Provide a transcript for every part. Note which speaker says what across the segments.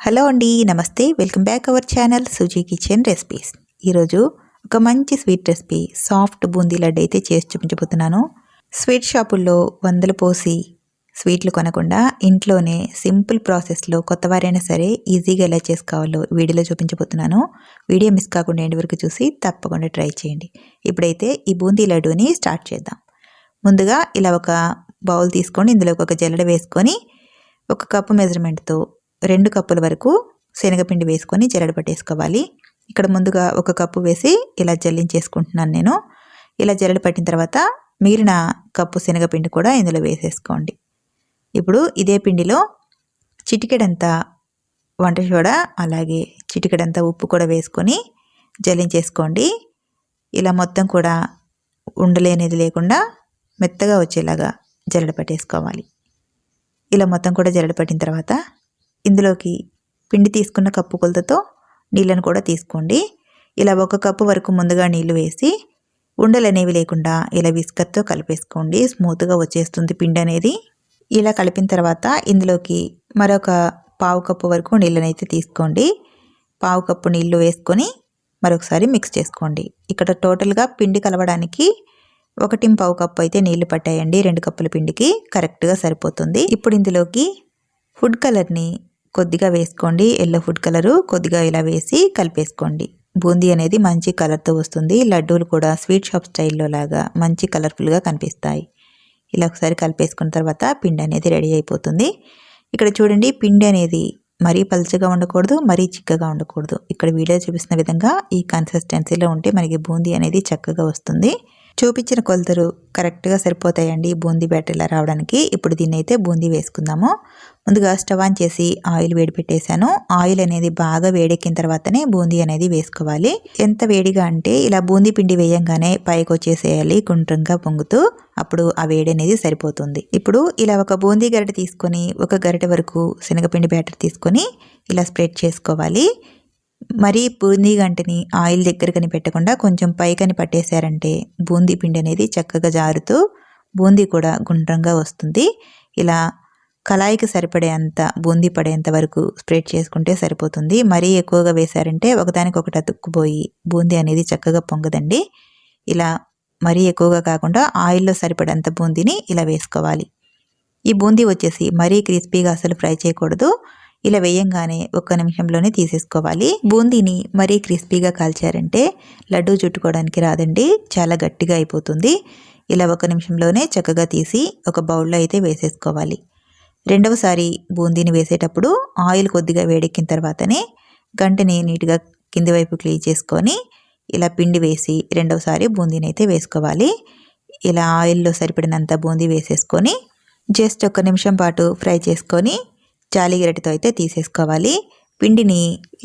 Speaker 1: Hello అండి నమస్తే. Welcome back our channel Suji kitchen recipes. ఈరోజు ఒక మంచి sweet recipe soft boondi laddu అయితే చేసి చూపించబోతున్నాను. స్వీట్ షాపుల్లో వందలు పోసి స్వీట్లు కొనకుండా ఇంట్లోనే సింపుల్ ప్రాసెస్లో కొత్తవారైనా సరే ఈజీగా ఎలా చేసుకోవాలో వీడియోలో చూపించబోతున్నాను. వీడియో మిస్ కాకుండా ఎండి వరకు చూసి తప్పకుండా ట్రై చేయండి. ఇప్పుడైతే ఈ బూందీ లడ్డూని స్టార్ట్ చేద్దాం. ముందుగా ఇలా ఒక బౌల్ తీసుకొని ఇందులో ఒక జల్లడ వేసుకొని ఒక కప్పు మెజర్మెంట్తో రెండు కప్పుల వరకు శనగపిండి వేసుకొని జరడు పట్టేసుకోవాలి. ఇక్కడ ముందుగా ఒక కప్పు వేసి ఇలా జల్లించేసుకుంటున్నాను నేను. ఇలా జరడు పట్టిన తర్వాత మిగిలిన కప్పు శనగపిండి కూడా ఇందులో వేసేసుకోండి. ఇప్పుడు ఇదే పిండిలో చిటికెడంత వంట సోడా అలాగే చిటికెడంత ఉప్పు కూడా వేసుకొని జల్లించేసుకోండి. ఇలా మొత్తం కూడా ఉండలేనిది లేకుండా మెత్తగా వచ్చేలాగా జరడు పట్టేసుకోవాలి. ఇలా మొత్తం కూడా జరడు పట్టిన తర్వాత ఇందులోకి పిండి తీసుకున్న కప్పు కొలతతో నీళ్ళను కూడా తీసుకోండి. ఇలా ఒక కప్పు వరకు ముందుగా నీళ్ళు వేసి ఉండలు అనేవి లేకుండా ఇలా విస్కర్తో కలిపేసుకోండి. స్మూత్గా వచ్చేస్తుంది పిండి అనేది. ఇలా కలిపిన తర్వాత ఇందులోకి మరొక పావు కప్పు వరకు నీళ్ళనైతే తీసుకోండి. పావు కప్పు నీళ్ళు వేసుకొని మరొకసారి మిక్స్ చేసుకోండి. ఇక్కడ టోటల్గా పిండి కలవడానికి ఒకటి పావు కప్పు అయితే నీళ్ళు పట్టాయండి. రెండు కప్పుల పిండికి కరెక్ట్గా సరిపోతుంది. ఇప్పుడు ఇందులోకి ఫుడ్ కలర్ని కొద్దిగా వేసుకోండి. ఎల్లో ఫుడ్ కలరు కొద్దిగా ఇలా వేసి కలిపేసుకోండి. బూందీ అనేది మంచి కలర్తో వస్తుంది. లడ్డూలు కూడా స్వీట్ షాప్ స్టైల్లో లాగా మంచి కలర్ఫుల్గా కనిపిస్తాయి. ఇలా ఒకసారి కలిపేసుకున్న తర్వాత పిండి అనేది రెడీ అయిపోతుంది. ఇక్కడ చూడండి పిండి అనేది మరీ పలుచగా ఉండకూడదు మరీ చిక్కగా ఉండకూడదు. ఇక్కడ వీడియో చూపిస్తున్న విధంగా ఈ కన్సిస్టెన్సీలో ఉంటే మనకి బూందీ అనేది చక్కగా వస్తుంది. చూపించిన కొలతలు కరెక్ట్గా సరిపోతాయండి బూందీ బ్యాటరీలా రావడానికి. ఇప్పుడు దీన్ని అయితే బూందీ వేసుకుందాము. ముందుగా స్టవ్ ఆన్ చేసి ఆయిల్ వేడి పెట్టేశాను. ఆయిల్ అనేది బాగా వేడెక్కిన తర్వాతనే బూందీ అనేది వేసుకోవాలి. ఎంత వేడిగా అంటే ఇలా బూందీ పిండి వేయంగానే పైకి వచ్చేసేయాలి గుండ్రంగా పొంగుతూ. అప్పుడు ఆ వేడి అనేది సరిపోతుంది. ఇప్పుడు ఇలా ఒక బూందీ గరిట తీసుకొని ఒక గరిట వరకు శనగపిండి బ్యాటర్ తీసుకొని ఇలా స్ప్రెడ్ చేసుకోవాలి. మరీ బూందీ గంటని ఆయిల్ దగ్గరకని పెట్టకుండా కొంచెం పైకని పట్టేశారంటే బూందీ పిండి అనేది చక్కగా జారుతూ బూందీ కూడా గుండ్రంగా వస్తుంది. ఇలా కళాయికి సరిపడే అంత బూందీ పడేంత వరకు స్ప్రెడ్ చేసుకుంటే సరిపోతుంది. మరీ ఎక్కువగా వేశారంటే ఒకదానికొకటి అతుక్కుపోయి బూందీ అనేది చక్కగా పొంగదండి. ఇలా మరీ ఎక్కువగా కాకుండా ఆయిల్లో సరిపడేంత బూందీని ఇలా వేసుకోవాలి. ఈ బూందీ వచ్చేసి మరీ క్రిస్పీగా అసలు ఫ్రై చేయకూడదు. ఇలా వేయంగానే ఒక్క నిమిషంలోనే తీసేసుకోవాలి. బూందీని మరీ క్రిస్పీగా కాల్చారంటే లడ్డూ చుట్టుకోవడానికి రాదండి చాలా గట్టిగా అయిపోతుంది. ఇలా ఒక నిమిషంలోనే చక్కగా తీసి ఒక బౌల్లో అయితే వేసేసుకోవాలి. రెండవసారి బూందీని వేసేటప్పుడు ఆయిల్ కొద్దిగా వేడెక్కిన తర్వాతనే గంటని నీట్గా కింది వైపు క్లీన్ చేసుకొని ఇలా పిండి వేసి రెండవసారి బూందీని అయితే వేసుకోవాలి. ఇలా ఆయిల్లో సరిపడినంత బూందీ వేసేసుకొని జస్ట్ ఒక నిమిషం పాటు ఫ్రై చేసుకొని జాలిగరిటతో అయితే తీసేసుకోవాలి. పిండిని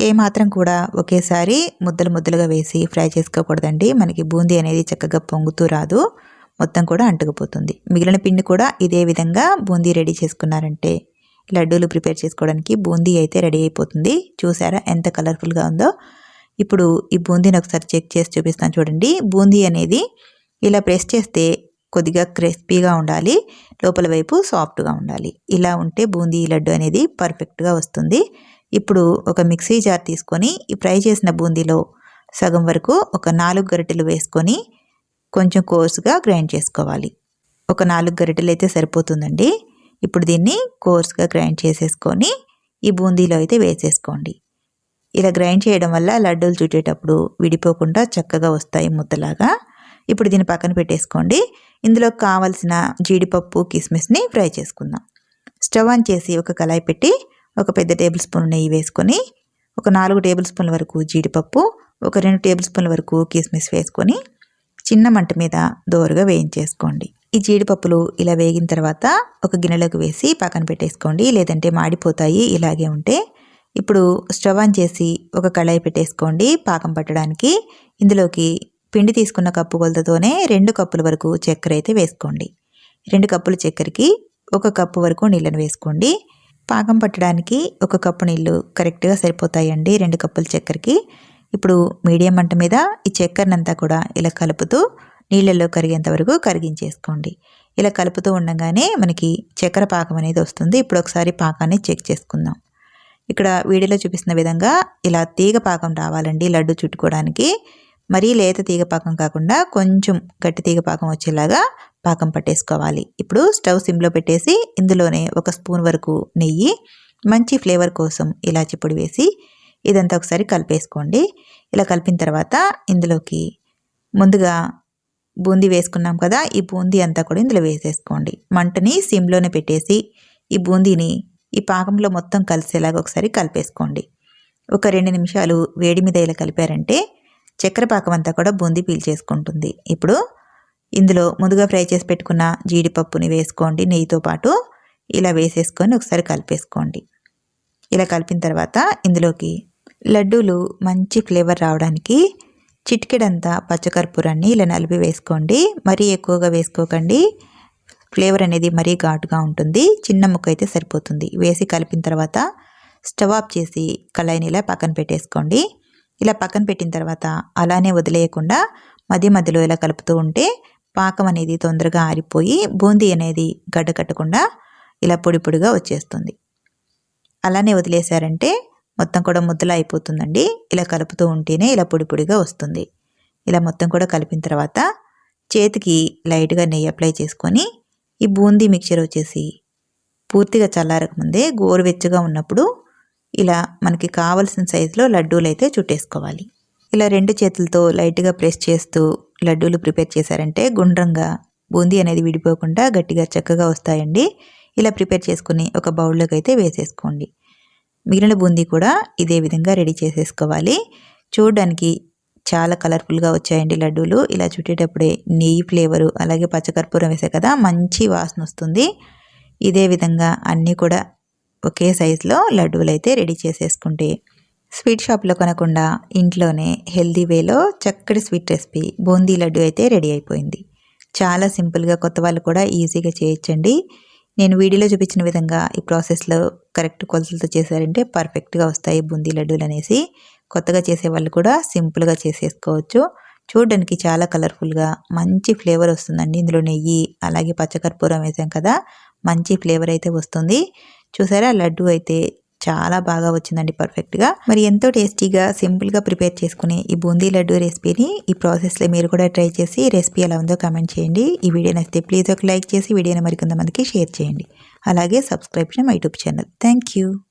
Speaker 1: ఏమాత్రం కూడా ఒకేసారి ముద్దలు ముద్దలుగా వేసి ఫ్రై చేసుకోకూడదండి. మనకి బూందీ అనేది చక్కగా పొంగుతూ రాదు. మొత్తం కూడా అంటుకుపోతుంది. మిగిలిన పిండి కూడా ఇదే విధంగా బూందీ రెడీ చేసుకున్నారంటే లడ్డూలు ప్రిపేర్ చేసుకోవడానికి బూందీ అయితే రెడీ అయిపోతుంది. చూసారా ఎంత కలర్ఫుల్గా ఉందో. ఇప్పుడు ఈ బూందీని ఒకసారి చెక్ చేసి చూపిస్తాను చూడండి. బూందీ అనేది ఇలా ప్రెస్ చేస్తే కొద్దిగా క్రిస్పీగా ఉండాలి లోపల వైపు సాఫ్ట్గా ఉండాలి. ఇలా ఉంటే బూందీ లడ్డు అనేది పర్ఫెక్ట్గా వస్తుంది. ఇప్పుడు ఒక మిక్సీ జార్ తీసుకొని ఈ ఫ్రై చేసిన బూందీలో సగం వరకు ఒక నాలుగు గరిటెలు వేసుకొని కొంచెం కోర్సుగా గ్రైండ్ చేసుకోవాలి. ఒక నాలుగు గరిటెలు అయితే సరిపోతుందండి. ఇప్పుడు దీన్ని కోర్స్గా గ్రైండ్ చేసేసుకొని ఈ బూందీలో అయితే వేసేసుకోండి. ఇలా గ్రైండ్ చేయడం వల్ల లడ్డూలు చుట్టేటప్పుడు విడిపోకుండా చక్కగా వస్తాయి ముద్దలాగా. ఇప్పుడు దీన్ని పక్కన పెట్టేసుకోండి. ఇందులో కావలసిన జీడిపప్పు కిస్మిస్ని ఫ్రై చేసుకుందాం. స్టవ్ ఆన్ చేసి ఒక కళాయి పెట్టి ఒక పెద్ద టేబుల్ స్పూన్ నెయ్యి వేసుకొని ఒక నాలుగు టేబుల్ స్పూన్ల వరకు జీడిపప్పు ఒక రెండు టేబుల్ స్పూన్ల వరకు కిస్మిస్ వేసుకొని చిన్న మంట మీద దోరగా వేయించేసుకోండి. ఈ జీడిపప్పులు ఇలా వేగిన తర్వాత ఒక గిన్నెలోకి వేసి పక్కన పెట్టేసుకోండి. లేదంటే మాడిపోతాయి ఇలాగే ఉంటే. ఇప్పుడు స్టవ్ ఆన్ చేసి ఒక కళాయి పెట్టేసుకోండి. పాకం పట్టడానికి ఇందులోకి పిండి తీసుకున్న కప్పు కొలతతోనే రెండు కప్పుల వరకు చక్కెర అయితే వేసుకోండి. రెండు కప్పుల చక్కెరకి ఒక కప్పు వరకు నీళ్ళను వేసుకోండి. పాకం పట్టడానికి ఒక కప్పు నీళ్ళు కరెక్ట్గా సరిపోతాయండి రెండు కప్పుల చక్కెరకి. ఇప్పుడు మీడియం మంట మీద ఈ చక్కెరనంతా కూడా ఇలా కలుపుతూ నీళ్ళల్లో కరిగేంత వరకు కరిగించేసుకోండి. ఇలా కలుపుతూ ఉండగానే మనకి చక్కెర పాకం అనేది వస్తుంది. ఇప్పుడు ఒకసారి పాకాన్ని చెక్ చేసుకుందాం. ఇక్కడ వీడియోలో చూపిస్తున్న విధంగా ఇలా తీగ పాకం రావాలండి లడ్డు చుట్టుకోవడానికి. మరీ లేత తీగ పాకం కాకుండా కొంచెం గట్టి తీగ పాకం వచ్చేలాగా పాకం పట్టేసుకోవాలి. ఇప్పుడు స్టవ్ సిమ్లో పెట్టేసి ఇందులోనే ఒక స్పూన్ వరకు నెయ్యి మంచి ఫ్లేవర్ కోసం ఇలాచి పొడి వేసి ఇదంతా ఒకసారి కలిపేసుకోండి. ఇలా కలిపిన తర్వాత ఇందులోకి ముందుగా బూందీ వేసుకున్నాం కదా ఈ బూందీ అంతా కూడా ఇందులో వేసేసుకోండి. మంటని సిమ్లోనే పెట్టేసి ఈ బూందీని ఈ పాకంలో మొత్తం కలిసేలాగా ఒకసారి కలిపేసుకోండి. ఒక రెండు నిమిషాలు వేడి మీద ఇలా కలిపారంటే చక్కెర పాకం అంతా కూడా బూందీ పీల్చేసుకుంటుంది ఇప్పుడు ఇందులో ముందుగా ఫ్రై చేసి పెట్టుకున్న జీడిపప్పుని వేసుకోండి. నెయ్యితో పాటు ఇలా వేసేసుకొని ఒకసారి కలిపేసుకోండి. ఇలా కలిపిన తర్వాత ఇందులోకి లడ్డూలు మంచి ఫ్లేవర్ రావడానికి చిటికెడంతా పచ్చకర్పూరాన్ని ఇలా నలిపి వేసుకోండి. మరీ ఎక్కువగా వేసుకోకండి. ఫ్లేవర్ అనేది మరీ ఘాటుగా ఉంటుంది. చిన్న ముక్క అయితే సరిపోతుంది. వేసి కలిపిన తర్వాత స్టవ్ ఆఫ్ చేసి కళాయిని ఇలా పక్కన పెట్టేసుకోండి. ఇలా పక్కన పెట్టిన తర్వాత అలానే వదిలేయకుండా మధ్య మధ్యలో ఇలా కలుపుతూ ఉంటే పాకం అనేది తొందరగా ఆరిపోయి బూందీ అనేది గడ్డ కట్టకుండా ఇలా పొడి పొడిగా వచ్చేస్తుంది. అలానే వదిలేశారంటే మొత్తం కూడా ముద్దలా అయిపోతుందండి. ఇలా కలుపుతూ ఉంటేనే ఇలా పొడి పొడిగా వస్తుంది. ఇలా మొత్తం కూడా కలిపిన తర్వాత చేతికి లైట్గా నెయ్యి అప్లై చేసుకొని ఈ బూందీ మిక్చర్ వచ్చేసి పూర్తిగా చల్లారకముందే గోరువెచ్చగా ఉన్నప్పుడు ఇలా మనకి కావలసిన సైజులో లడ్డూలు అయితే చుట్టేసుకోవాలి. ఇలా రెండు చేతులతో లైట్గా ప్రెస్ చేస్తూ లడ్డూలు ప్రిపేర్ చేశారంటే గుండ్రంగా బూందీ అనేది విడిపోకుండా గట్టిగా చక్కగా వస్తాయండి. ఇలా ప్రిపేర్ చేసుకుని ఒక బౌల్లోకి అయితే వేసేసుకోండి. మిగిలిన బూందీ కూడా ఇదే విధంగా రెడీ చేసేసుకోవాలి. చూడడానికి చాలా కలర్ఫుల్గా వచ్చాయండి లడ్డూలు. ఇలా చుట్టేటప్పుడే నెయ్యి ఫ్లేవరు అలాగే పచ్చకర్పూరం వేసే కదా మంచి వాసన వస్తుంది. ఇదే విధంగా అన్నీ కూడా ఒకే సైజులో లడ్డూలు అయితే రెడీ చేసేసుకుంటే స్వీట్ షాప్లో కొనకుండా ఇంట్లోనే హెల్దీ వేలో చక్కటి స్వీట్ రెసిపీ బూందీ లడ్డు అయితే రెడీ అయిపోయింది. చాలా సింపుల్గా కొత్త వాళ్ళు కూడా ఈజీగా చేయొచ్చండి. నేను వీడియోలో చూపించిన విధంగా ఈ ప్రాసెస్లో కరెక్ట్ కొలతలతో చేశారంటే పర్ఫెక్ట్గా వస్తాయి బూందీ లడ్డూలు అనేసి. కొత్తగా చేసే వాళ్ళు కూడా సింపుల్గా చేసేసుకోవచ్చు. చూడడానికి చాలా కలర్ఫుల్గా మంచి ఫ్లేవర్ వస్తుందండి. ఇందులో నెయ్యి అలాగే పచ్చకర్పూరం వేసాం కదా మంచి ఫ్లేవర్ అయితే వస్తుంది. చూసారా? లడ్డు అయితే చాలా బాగా వచ్చిందండి పర్ఫెక్ట్గా. మరి ఎంతో టేస్టీగా సింపుల్గా ప్రిపేర్ చేసుకునే ఈ బూందీ లడ్డు రెసిపీని ఈ ప్రాసెస్లో మీరు కూడా ట్రై చేసి రెసిపీ ఎలా ఉందో కమెంట్ చేయండి. ఈ వీడియో నచ్చితే ప్లీజ్ ఒక లైక్ చేసి వీడియోని మరికొంతమందికి షేర్ చేయండి. అలాగే subscribe my YouTube channel. Thank you